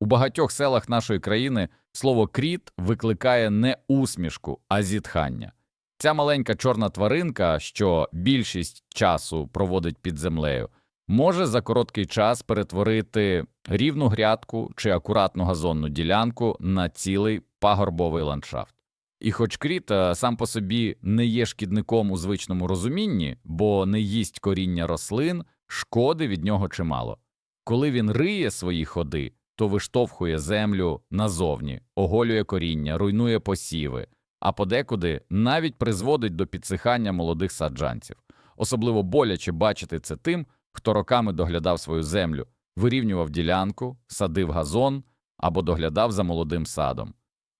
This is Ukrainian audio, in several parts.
У багатьох селах нашої країни слово кріт викликає не усмішку, а зітхання. Ця маленька чорна тваринка, що більшість часу проводить під землею, може за короткий час перетворити рівну грядку чи акуратну газонну ділянку на цілий пагорбовий ландшафт. І хоч кріт е, сам по собі не є шкідником у звичному розумінні, бо не їсть коріння рослин, шкоди від нього чимало. Коли він риє свої ходи, то виштовхує землю назовні, оголює коріння, руйнує посіви, а подекуди навіть призводить до підсихання молодих саджанців. Особливо боляче бачити це тим, хто роками доглядав свою землю, вирівнював ділянку, садив газон або доглядав за молодим садом.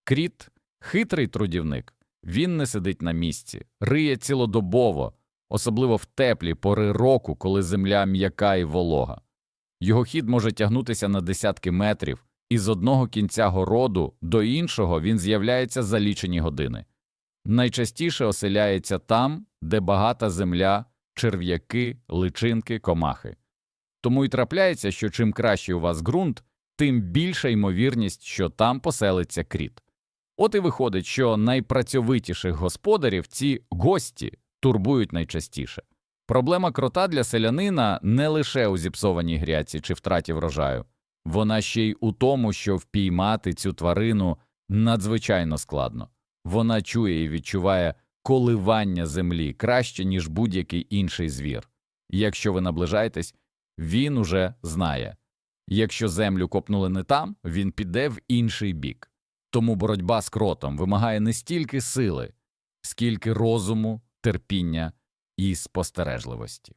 Кріт хитрий трудівник. Він не сидить на місці, риє цілодобово, особливо в теплі пори року, коли земля м'яка і волога. Його хід може тягнутися на десятки метрів, і з одного кінця городу до іншого він з'являється за лічені години. Найчастіше оселяється там, де багата земля, черв'яки, личинки, комахи. Тому й трапляється, що чим кращий у вас ґрунт, тим більша ймовірність, що там поселиться кріт. От і виходить, що найпрацьовитіших господарів ці гості турбують найчастіше. Проблема крота для селянина не лише у зіпсованій гряці чи втраті врожаю, вона ще й у тому, що впіймати цю тварину надзвичайно складно. Вона чує і відчуває коливання землі краще, ніж будь-який інший звір. Якщо ви наближаєтесь, він уже знає. Якщо землю копнули не там, він піде в інший бік. Тому боротьба з кротом вимагає не стільки сили, скільки розуму, терпіння і спостережливості.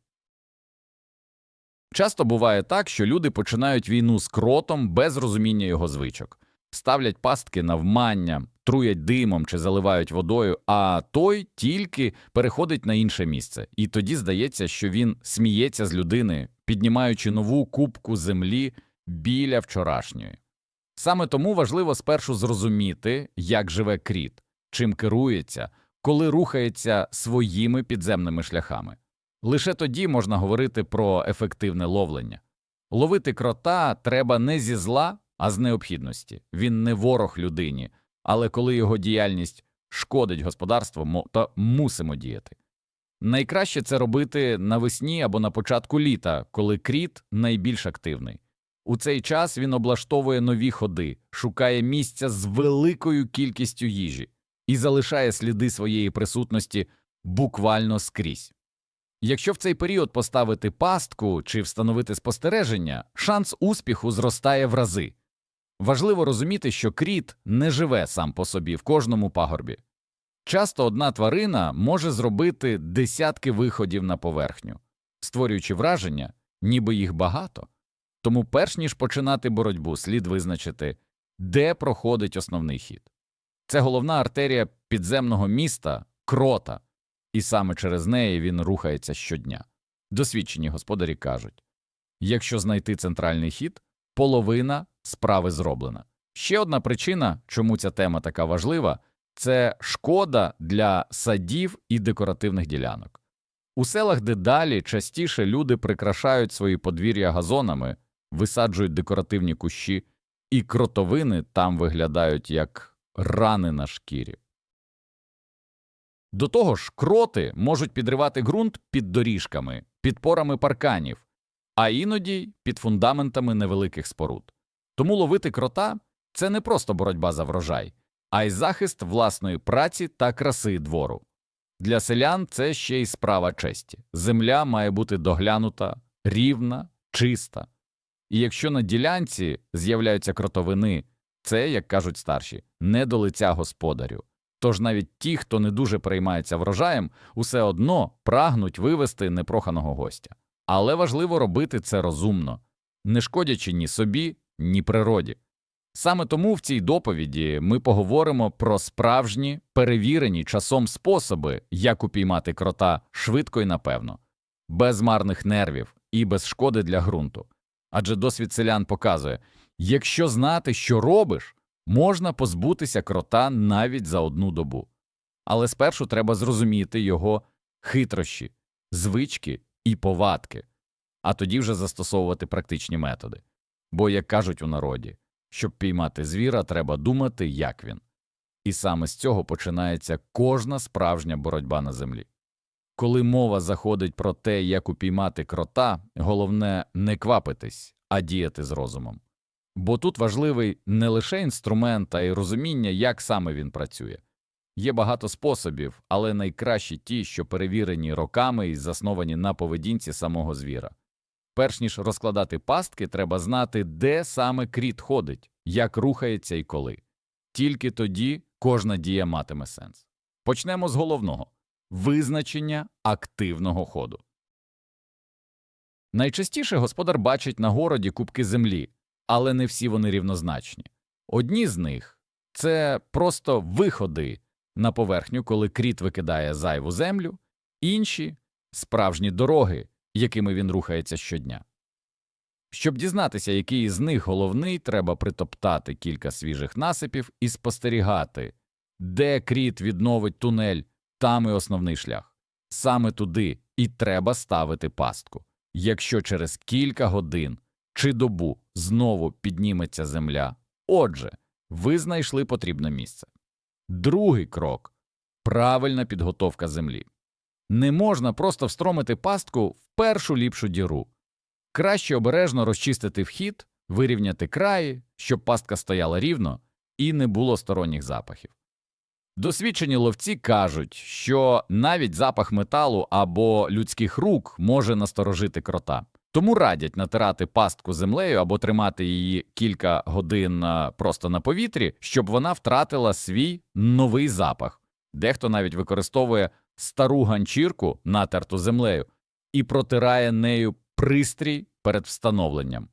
Часто буває так, що люди починають війну з кротом без розуміння його звичок, ставлять пастки навмання, труять димом чи заливають водою, а той тільки переходить на інше місце, і тоді здається, що він сміється з людини, піднімаючи нову кубку землі біля вчорашньої. Саме тому важливо спершу зрозуміти, як живе кріт, чим керується, коли рухається своїми підземними шляхами. Лише тоді можна говорити про ефективне ловлення. Ловити крота треба не зі зла, а з необхідності. Він не ворог людині, але коли його діяльність шкодить господарству, то мусимо діяти. Найкраще це робити навесні або на початку літа, коли кріт найбільш активний. У цей час він облаштовує нові ходи, шукає місця з великою кількістю їжі і залишає сліди своєї присутності буквально скрізь. Якщо в цей період поставити пастку чи встановити спостереження, шанс успіху зростає в рази. Важливо розуміти, що кріт не живе сам по собі в кожному пагорбі. Часто одна тварина може зробити десятки виходів на поверхню, створюючи враження, ніби їх багато. Тому, перш ніж починати боротьбу, слід визначити, де проходить основний хід. Це головна артерія підземного міста крота, і саме через неї він рухається щодня. Досвідчені господарі кажуть якщо знайти центральний хід, половина справи зроблена. Ще одна причина, чому ця тема така важлива, це шкода для садів і декоративних ділянок. У селах дедалі частіше люди прикрашають свої подвір'я газонами, висаджують декоративні кущі, і кротовини там виглядають як рани на шкірі. До того ж, кроти можуть підривати ґрунт під доріжками, підпорами парканів, а іноді під фундаментами невеликих споруд. Тому ловити крота це не просто боротьба за врожай, а й захист власної праці та краси двору. Для селян це ще й справа честі. Земля має бути доглянута, рівна, чиста. І якщо на ділянці з'являються кротовини, це, як кажуть старші, не до лиця господарю. Тож навіть ті, хто не дуже переймається врожаєм, усе одно прагнуть вивести непроханого гостя. Але важливо робити це розумно, не шкодячи ні собі, ні природі. Саме тому в цій доповіді ми поговоримо про справжні, перевірені часом способи, як упіймати крота швидко і напевно, без марних нервів і без шкоди для ґрунту. Адже досвід селян показує, якщо знати, що робиш, можна позбутися крота навіть за одну добу. Але спершу треба зрозуміти його хитрощі, звички і повадки, а тоді вже застосовувати практичні методи. Бо, як кажуть у народі, Щоб піймати звіра, треба думати, як він. І саме з цього починається кожна справжня боротьба на землі. Коли мова заходить про те, як упіймати крота, головне не квапитись, а діяти з розумом. Бо тут важливий не лише інструмент, а й розуміння, як саме він працює. Є багато способів, але найкращі ті, що перевірені роками і засновані на поведінці самого звіра. Перш ніж розкладати пастки, треба знати, де саме кріт ходить, як рухається і коли. Тільки тоді кожна дія матиме сенс. Почнемо з головного визначення активного ходу. Найчастіше господар бачить на городі кубки землі, але не всі вони рівнозначні. Одні з них це просто виходи на поверхню, коли кріт викидає зайву землю, інші справжні дороги, якими він рухається щодня. Щоб дізнатися, який із них головний, треба притоптати кілька свіжих насипів і спостерігати, де кріт відновить тунель, там і основний шлях. Саме туди і треба ставити пастку. Якщо через кілька годин чи добу знову підніметься земля, отже, ви знайшли потрібне місце. Другий крок правильна підготовка землі. Не можна просто встромити пастку в першу ліпшу діру. Краще обережно розчистити вхід, вирівняти краї, щоб пастка стояла рівно і не було сторонніх запахів. Досвідчені ловці кажуть, що навіть запах металу або людських рук може насторожити крота. Тому радять натирати пастку землею або тримати її кілька годин просто на повітрі, щоб вона втратила свій новий запах. Дехто навіть використовує стару ганчірку, натерту землею, і протирає нею пристрій перед встановленням.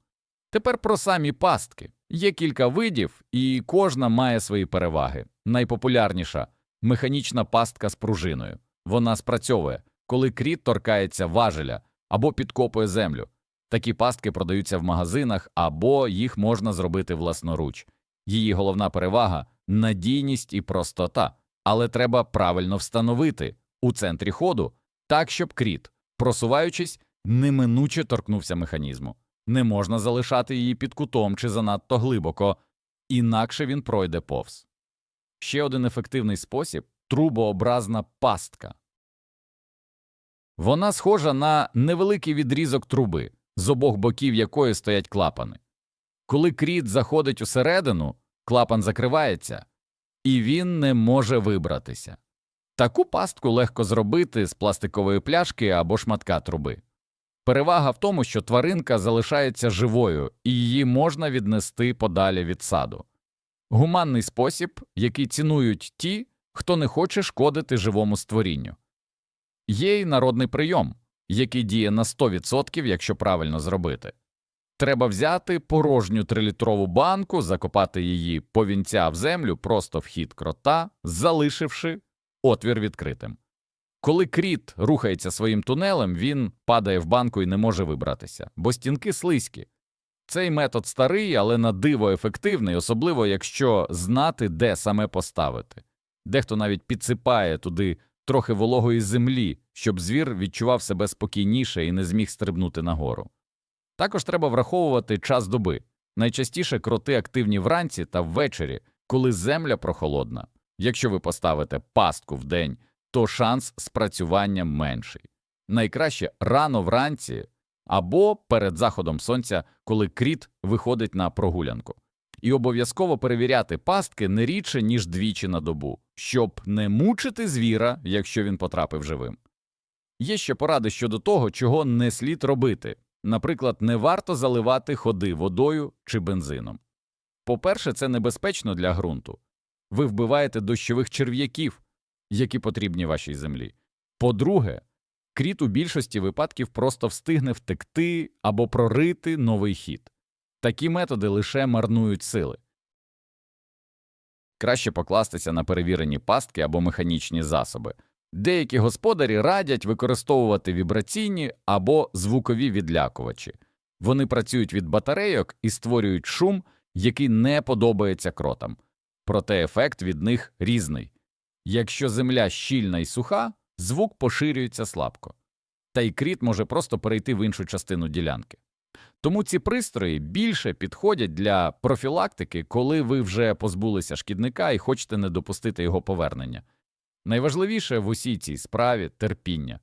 Тепер про самі пастки. Є кілька видів, і кожна має свої переваги. Найпопулярніша механічна пастка з пружиною. Вона спрацьовує, коли кріт торкається важеля або підкопує землю. Такі пастки продаються в магазинах або їх можна зробити власноруч. Її головна перевага надійність і простота, але треба правильно встановити у центрі ходу, так щоб кріт, просуваючись, неминуче торкнувся механізму. Не можна залишати її під кутом чи занадто глибоко, інакше він пройде повз. Ще один ефективний спосіб трубообразна пастка. Вона схожа на невеликий відрізок труби, з обох боків якої стоять клапани. Коли кріт заходить усередину, клапан закривається, і він не може вибратися. Таку пастку легко зробити з пластикової пляшки або шматка труби. Перевага в тому, що тваринка залишається живою і її можна віднести подалі від саду. Гуманний спосіб, який цінують ті, хто не хоче шкодити живому створінню. Є й народний прийом, який діє на 100%, якщо правильно зробити. Треба взяти порожню трилітрову банку, закопати її повінця в землю просто в хід крота, залишивши отвір відкритим. Коли кріт рухається своїм тунелем, він падає в банку і не може вибратися, бо стінки слизькі. Цей метод старий, але на диво ефективний, особливо якщо знати, де саме поставити. Дехто навіть підсипає туди трохи вологої землі, щоб звір відчував себе спокійніше і не зміг стрибнути нагору. Також треба враховувати час доби. Найчастіше кроти активні вранці та ввечері, коли земля прохолодна. Якщо ви поставите пастку в день, то шанс спрацювання менший. Найкраще рано вранці або перед заходом сонця, коли кріт виходить на прогулянку. І обов'язково перевіряти пастки не рідше, ніж двічі на добу, щоб не мучити звіра, якщо він потрапив живим. Є ще поради щодо того, чого не слід робити. Наприклад, не варто заливати ходи водою чи бензином. По-перше, це небезпечно для ґрунту. Ви вбиваєте дощових черв'яків, які потрібні вашій землі. По-друге, кріт у більшості випадків просто встигне втекти або прорити новий хід. Такі методи лише марнують сили. Краще покластися на перевірені пастки або механічні засоби. Деякі господарі радять використовувати вібраційні або звукові відлякувачі. Вони працюють від батарейок і створюють шум, який не подобається кротам. Проте ефект від них різний. Якщо земля щільна і суха, звук поширюється слабко, та й кріт може просто перейти в іншу частину ділянки. Тому ці пристрої більше підходять для профілактики, коли ви вже позбулися шкідника і хочете не допустити його повернення. Найважливіше в усій цій справі терпіння.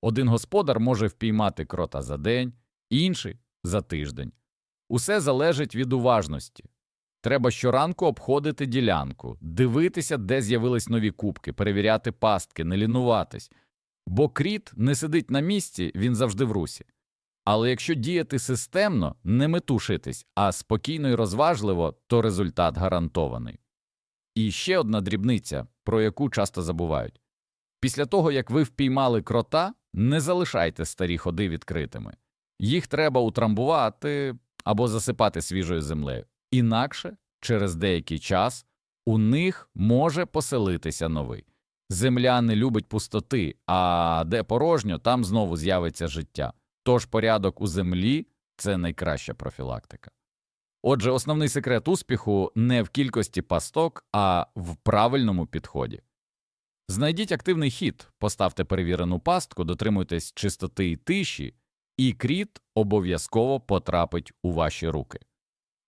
Один господар може впіймати крота за день, інший за тиждень. Усе залежить від уважності. Треба щоранку обходити ділянку, дивитися, де з'явились нові кубки, перевіряти пастки, не лінуватись. Бо кріт не сидить на місці, він завжди в русі. Але якщо діяти системно, не метушитись, а спокійно і розважливо, то результат гарантований. І ще одна дрібниця, про яку часто забувають. Після того, як ви впіймали крота, не залишайте старі ходи відкритими. Їх треба утрамбувати або засипати свіжою землею. Інакше, через деякий час, у них може поселитися новий. Земля не любить пустоти, а де порожньо, там знову з'явиться життя. Тож порядок у землі це найкраща профілактика. Отже, основний секрет успіху не в кількості пасток, а в правильному підході. Знайдіть активний хід, поставте перевірену пастку, дотримуйтесь чистоти і тиші, і кріт обов'язково потрапить у ваші руки.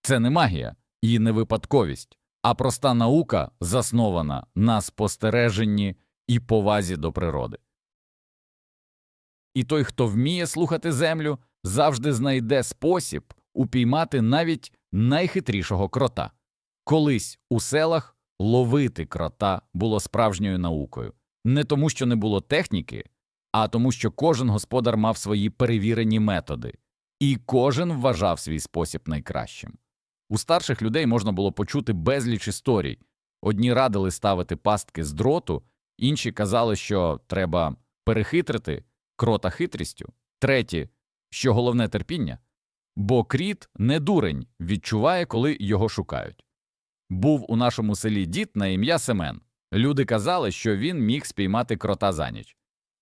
Це не магія і не випадковість, а проста наука, заснована на спостереженні і повазі до природи. І той, хто вміє слухати землю, завжди знайде спосіб упіймати навіть найхитрішого крота. Колись у селах ловити крота було справжньою наукою, не тому, що не було техніки, а тому, що кожен господар мав свої перевірені методи, і кожен вважав свій спосіб найкращим. У старших людей можна було почути безліч історій. Одні радили ставити пастки з дроту, інші казали, що треба перехитрити крота хитрістю, треті, що головне терпіння, бо кріт не дурень відчуває, коли його шукають. Був у нашому селі дід на ім'я Семен. Люди казали, що він міг спіймати крота за ніч.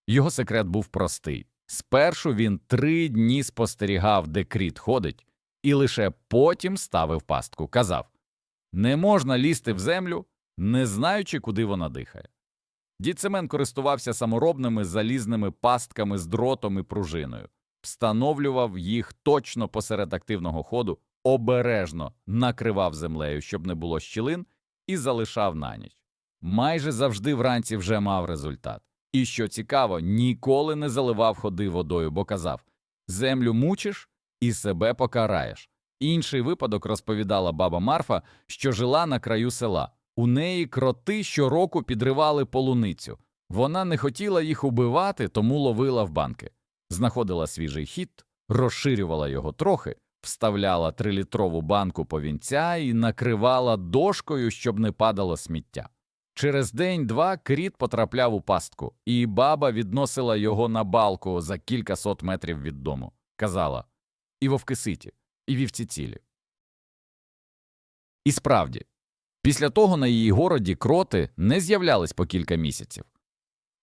Його секрет був простий. Спершу він три дні спостерігав, де кріт ходить, і лише потім ставив пастку. Казав не можна лізти в землю, не знаючи, куди вона дихає. Дід Семен користувався саморобними залізними пастками з дротом і пружиною, встановлював їх точно посеред активного ходу, обережно накривав землею, щоб не було щілин, і залишав на ніч. Майже завжди вранці вже мав результат. І що цікаво, ніколи не заливав ходи водою, бо казав землю мучиш і себе покараєш. Інший випадок розповідала баба Марфа, що жила на краю села. У неї кроти щороку підривали полуницю. Вона не хотіла їх убивати, тому ловила в банки. Знаходила свіжий хід, розширювала його трохи, вставляла трилітрову банку повінця і накривала дошкою, щоб не падало сміття. Через день-два кріт потрапляв у пастку, і баба відносила його на балку за кілька сот метрів від дому. Казала і вовки ситі, і вівці цілі. І справді, після того на її городі кроти не з'являлись по кілька місяців.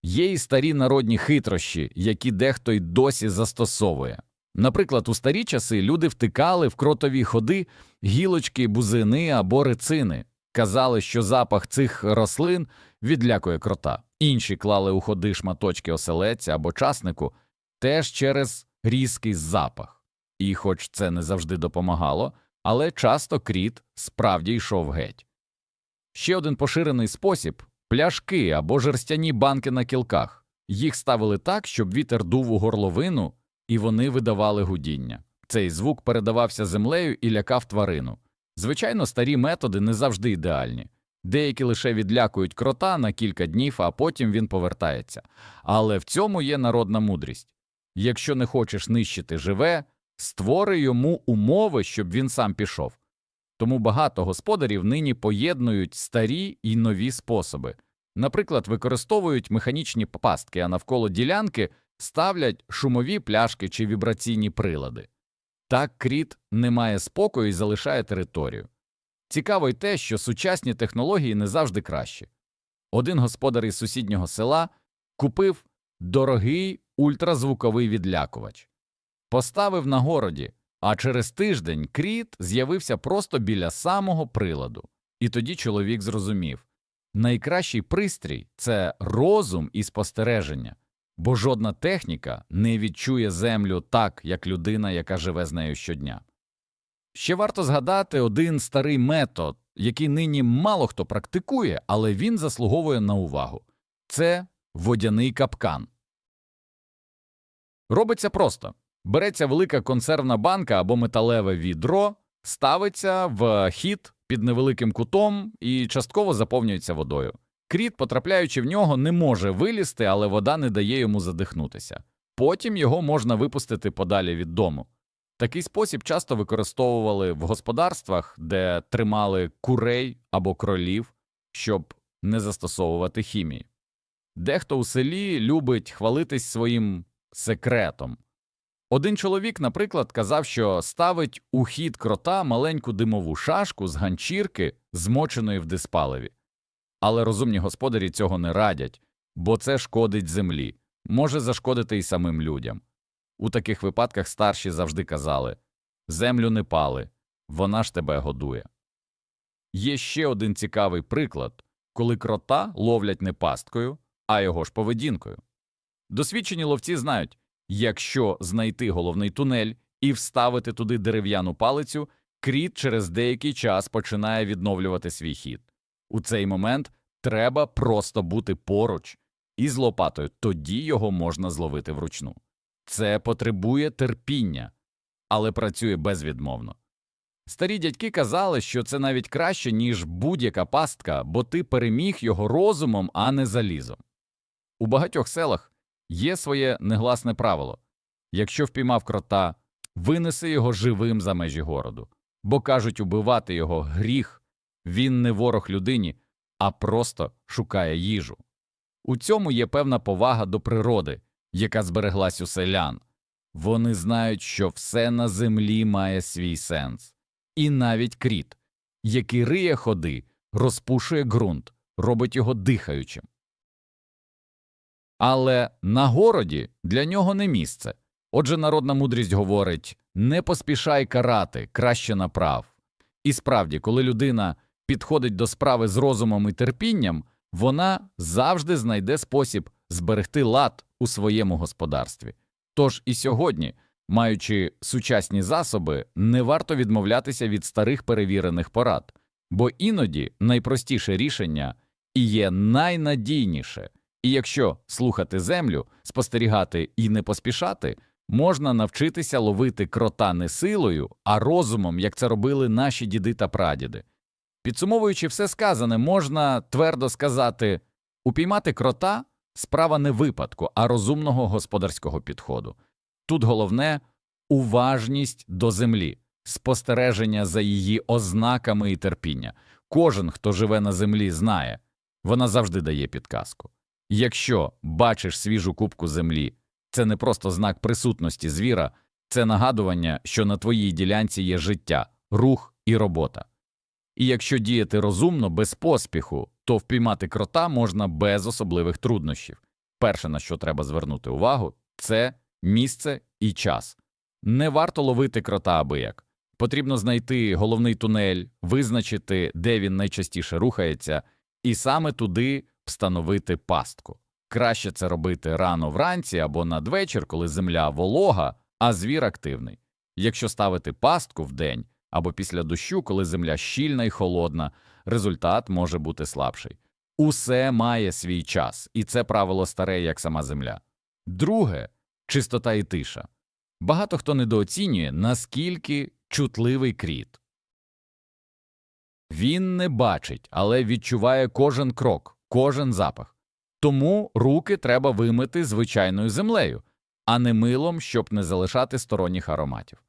Є і старі народні хитрощі, які дехто й досі застосовує. Наприклад, у старі часи люди втикали в кротові ходи гілочки, бузини або рицини, казали, що запах цих рослин відлякує крота. Інші клали у ходи шматочки оселеця або часнику теж через різкий запах. І, хоч це не завжди допомагало, але часто кріт справді йшов геть. Ще один поширений спосіб пляшки або жерстяні банки на кілках. Їх ставили так, щоб вітер дув у горловину, і вони видавали гудіння. Цей звук передавався землею і лякав тварину. Звичайно, старі методи не завжди ідеальні. Деякі лише відлякують крота на кілька днів, а потім він повертається. Але в цьому є народна мудрість. Якщо не хочеш нищити живе, створи йому умови, щоб він сам пішов. Тому багато господарів нині поєднують старі і нові способи. Наприклад, використовують механічні пастки, а навколо ділянки ставлять шумові пляшки чи вібраційні прилади. Так кріт не має спокою і залишає територію. Цікаво й те, що сучасні технології не завжди кращі. Один господар із сусіднього села купив дорогий ультразвуковий відлякувач, поставив на городі, а через тиждень кріт з'явився просто біля самого приладу. І тоді чоловік зрозумів найкращий пристрій це розум і спостереження. бо жодна техніка не відчує землю так, як людина, яка живе з нею щодня. Ще варто згадати один старий метод, який нині мало хто практикує, але він заслуговує на увагу це водяний капкан. Робиться просто береться велика консервна банка або металеве відро, ставиться в хід під невеликим кутом і частково заповнюється водою. Кріт, потрапляючи в нього, не може вилізти, але вода не дає йому задихнутися. Потім його можна випустити подалі від дому. Такий спосіб часто використовували в господарствах, де тримали курей або кролів, щоб не застосовувати хімії. Дехто у селі любить хвалитись своїм секретом. Один чоловік, наприклад, казав, що ставить у хід крота маленьку димову шашку з ганчірки, змоченої в диспаливі. Але розумні господарі цього не радять, бо це шкодить землі, може зашкодити й самим людям. У таких випадках старші завжди казали землю не пали, вона ж тебе годує. Є ще один цікавий приклад, коли крота ловлять не пасткою, а його ж поведінкою. Досвідчені ловці знають, якщо знайти головний тунель і вставити туди дерев'яну палицю, кріт через деякий час починає відновлювати свій хід. У цей момент треба просто бути поруч із лопатою, тоді його можна зловити вручну. Це потребує терпіння, але працює безвідмовно. Старі дядьки казали, що це навіть краще, ніж будь-яка пастка, бо ти переміг його розумом, а не залізом. У багатьох селах є своє негласне правило якщо впіймав крота, винеси його живим за межі городу, бо кажуть, убивати його гріх, він не ворог людині, а просто шукає їжу. У цьому є певна повага до природи, яка збереглась у селян. Вони знають, що все на землі має свій сенс, і навіть кріт, який риє ходи, розпушує ґрунт, робить його дихаючим. Але на городі для нього не місце. Отже, народна мудрість говорить не поспішай карати, краще направ. І справді, коли людина підходить до справи з розумом і терпінням, вона завжди знайде спосіб зберегти лад у своєму господарстві. Тож і сьогодні, маючи сучасні засоби, не варто відмовлятися від старих перевірених порад, бо іноді найпростіше рішення і є найнадійніше. І якщо слухати землю, спостерігати і не поспішати, можна навчитися ловити крота не силою, а розумом, як це робили наші діди та прадіди. Підсумовуючи все сказане, можна твердо сказати упіймати крота справа не випадку, а розумного господарського підходу. Тут головне уважність до землі, спостереження за її ознаками і терпіння. Кожен, хто живе на землі, знає, вона завжди дає підказку. Якщо бачиш свіжу кубку землі, це не просто знак присутності звіра, це нагадування, що на твоїй ділянці є життя, рух і робота. І якщо діяти розумно, без поспіху, то впіймати крота можна без особливих труднощів. Перше, на що треба звернути увагу, це місце і час. Не варто ловити крота аби як. Потрібно знайти головний тунель, визначити, де він найчастіше рухається, і саме туди встановити пастку. Краще це робити рано вранці або надвечір, коли земля волога, а звір активний. Якщо ставити пастку вдень або після дощу, коли земля щільна і холодна, результат може бути слабший. Усе має свій час, і це правило старе, як сама земля. Друге чистота і тиша. Багато хто недооцінює, наскільки чутливий кріт. Він не бачить, але відчуває кожен крок, кожен запах. Тому руки треба вимити звичайною землею, а не милом, щоб не залишати сторонніх ароматів.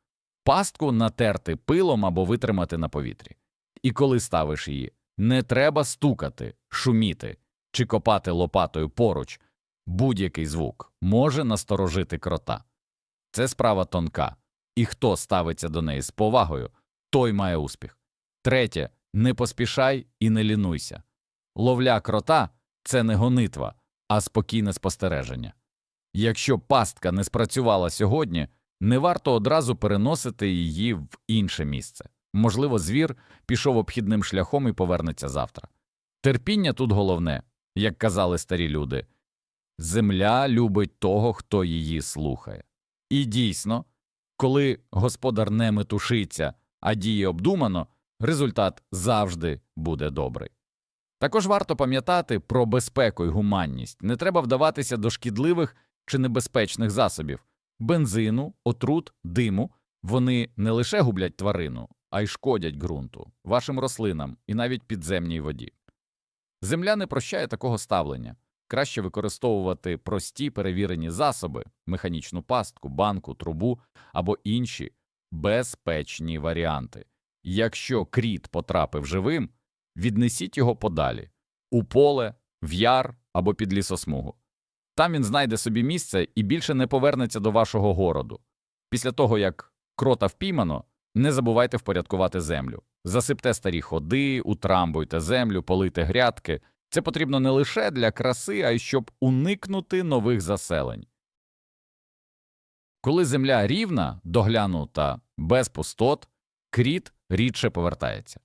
Пастку натерти пилом або витримати на повітрі. І коли ставиш її, не треба стукати, шуміти чи копати лопатою поруч. Будь-який звук може насторожити крота. Це справа тонка, і хто ставиться до неї з повагою, той має успіх. Третє не поспішай і не лінуйся. Ловля крота це не гонитва, а спокійне спостереження. Якщо пастка не спрацювала сьогодні, не варто одразу переносити її в інше місце. Можливо, звір пішов обхідним шляхом і повернеться завтра. Терпіння тут головне, як казали старі люди земля любить того, хто її слухає. І дійсно, коли господар не метушиться, а діє обдумано, результат завжди буде добрий. Також варто пам'ятати про безпеку і гуманність. Не треба вдаватися до шкідливих чи небезпечних засобів бензину, отрут, диму. Вони не лише гублять тварину, а й шкодять ґрунту, вашим рослинам і навіть підземній воді. Земля не прощає такого ставлення. Краще використовувати прості перевірені засоби, механічну пастку, банку, трубу або інші безпечні варіанти. Якщо кріт потрапив живим, віднесіть його подалі у поле, в яр або під лісосмугу. Там він знайде собі місце і більше не повернеться до вашого городу. Після того, як крота впіймано, не забувайте впорядкувати землю. Засипте старі ходи, утрамбуйте землю, полийте грядки. Це потрібно не лише для краси, а й щоб уникнути нових заселень. Коли земля рівна, доглянута, без пустот, кріт рідше повертається.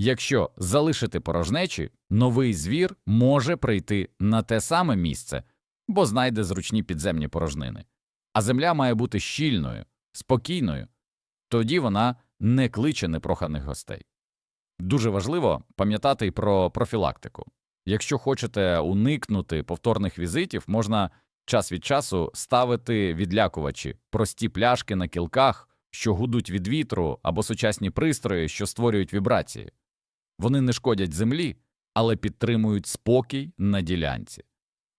Якщо залишити порожнечі, новий звір може прийти на те саме місце, бо знайде зручні підземні порожнини. А земля має бути щільною, спокійною, тоді вона не кличе непроханих гостей. Дуже важливо пам'ятати й про профілактику. Якщо хочете уникнути повторних візитів, можна час від часу ставити відлякувачі, прості пляшки на кілках, що гудуть від вітру, або сучасні пристрої, що створюють вібрації. Вони не шкодять землі, але підтримують спокій на ділянці.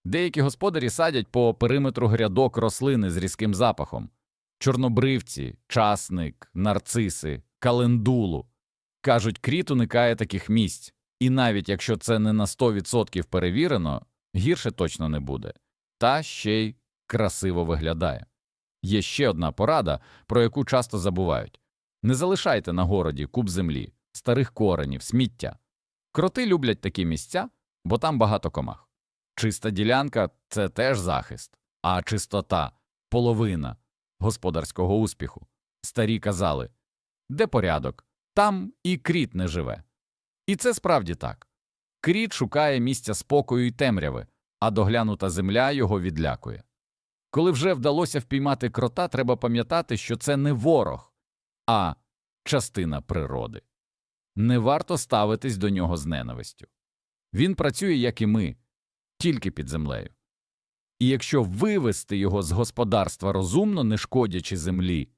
Деякі господарі садять по периметру грядок рослини з різким запахом чорнобривці, часник, нарциси, календулу. Кажуть, кріт уникає таких місць, і навіть якщо це не на 100% перевірено, гірше точно не буде, та ще й красиво виглядає. Є ще одна порада, про яку часто забувають не залишайте на городі куб землі, старих коренів, сміття. Кроти люблять такі місця, бо там багато комах. Чиста ділянка це теж захист, а чистота половина господарського успіху. Старі казали де порядок, там і кріт не живе. І це справді так. Кріт шукає місця спокою і темряви, а доглянута земля його відлякує. Коли вже вдалося впіймати крота, треба пам'ятати, що це не ворог, а частина природи. Не варто ставитись до нього з ненавистю. Він працює, як і ми, тільки під землею. І якщо вивести його з господарства розумно, не шкодячи землі,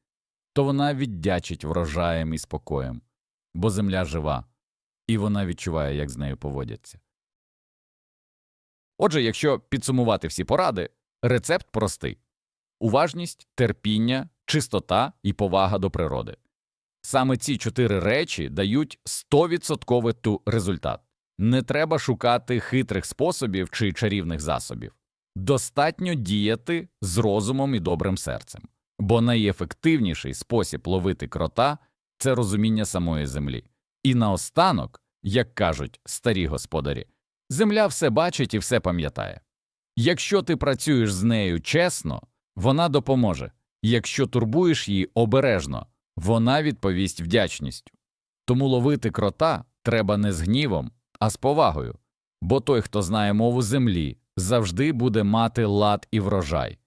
то вона віддячить врожаєм і спокоєм, бо земля жива, і вона відчуває, як з нею поводяться. Отже, якщо підсумувати всі поради, рецепт простий уважність, терпіння, чистота і повага до природи. Саме ці чотири речі дають 100% ту результат. Не треба шукати хитрих способів чи чарівних засобів. Достатньо діяти з розумом і добрим серцем, бо найефективніший спосіб ловити крота це розуміння самої землі. І наостанок, як кажуть старі господарі, земля все бачить і все пам'ятає. Якщо ти працюєш з нею чесно, вона допоможе, якщо турбуєш її обережно, вона відповість вдячністю. Тому ловити крота треба не з гнівом, а з повагою, бо той, хто знає мову землі, завжди буде мати лад і врожай,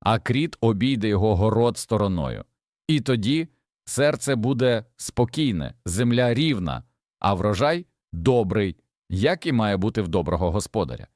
а кріт обійде його город стороною. І тоді серце буде спокійне, земля рівна, а врожай добрий, як і має бути в доброго господаря.